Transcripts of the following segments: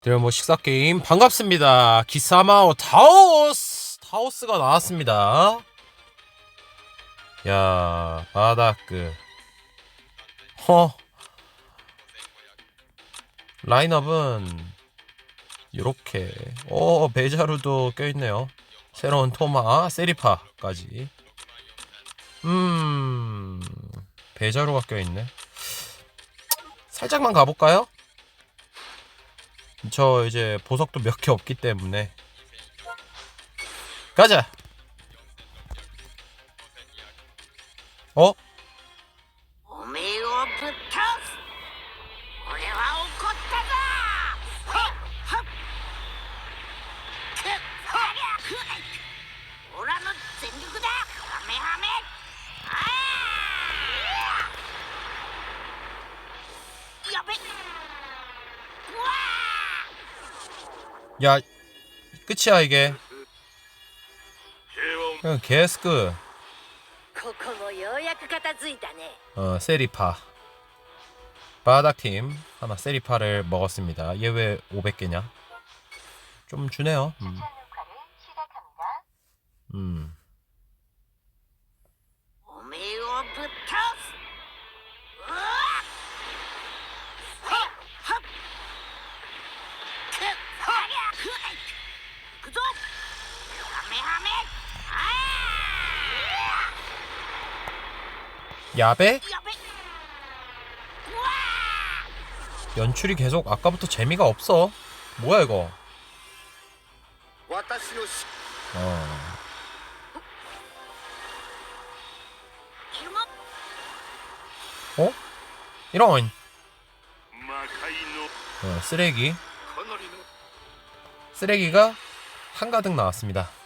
드래모 식사 게임 반갑습니다. 기사마오 타오스 타오스가 나왔습니다. 야 바다크 허 라인업은 이렇게 오 베자루도 껴있네요. 새로운 토마 세리파까지 음 베자루가 껴있네. 살짝만 가볼까요? 저 이제 보석도 몇 개 없기 때문에 가자. 어? 야 끝이야 이게. 그 개스크. 어 세리파. 바닥팀 하나 세리파를 먹었습니다. 얘 왜 500개냐? 좀 주네요. 음. 음. 야배? 연출이 계속 아까부터 재미가 없어. 뭐야 이거? 어. 어? 이런. 어, 쓰레기. 쓰레기가 한가득 나왔습니다.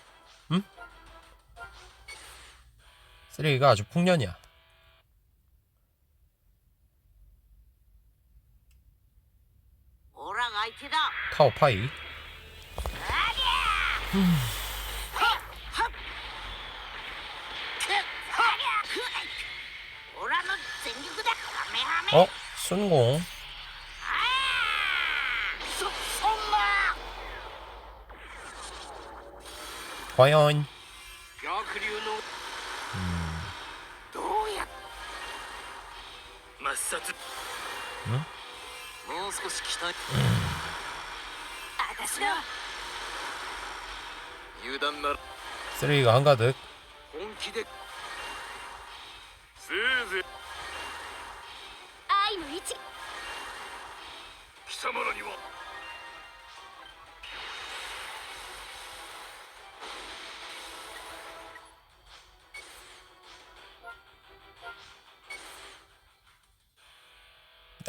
쓰레기가 아주 풍년이야. 오랑 아이티다. 카오파이. 어? 순공. 과연 抹殺もう少し期待私だ油断なら 쓰레기가 한가득. 本気でせいぜい愛の位置貴様らには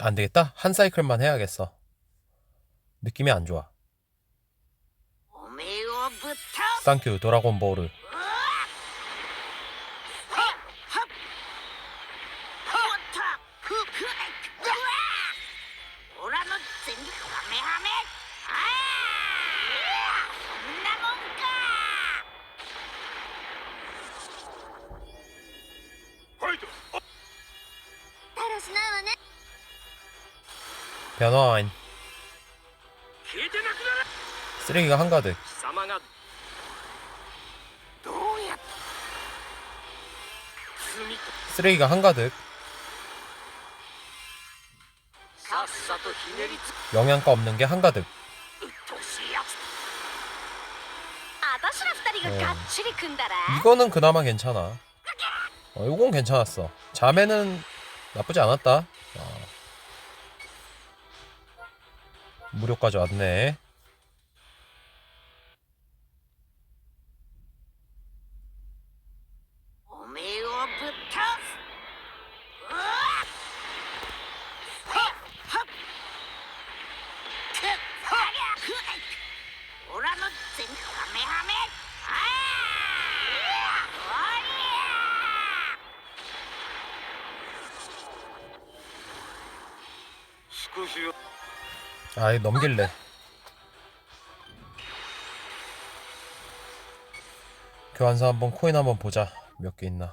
안 되겠다. 한 사이클만 해야겠어. 느낌이 안 좋아. 쌍큐 드라곤 볼을. 변환 쓰레기가 한가득. 쓰레기가 한가득. 영양가 없는 게 한가득. 어. 이거는 그나마 괜찮아. 어, 이건 괜찮았어. 자매는 나쁘지 않았다. 무료까지 왔네. Exclusive. 아이 넘길래. 교환사 한번 코인 한번 보자. 몇 개 있나.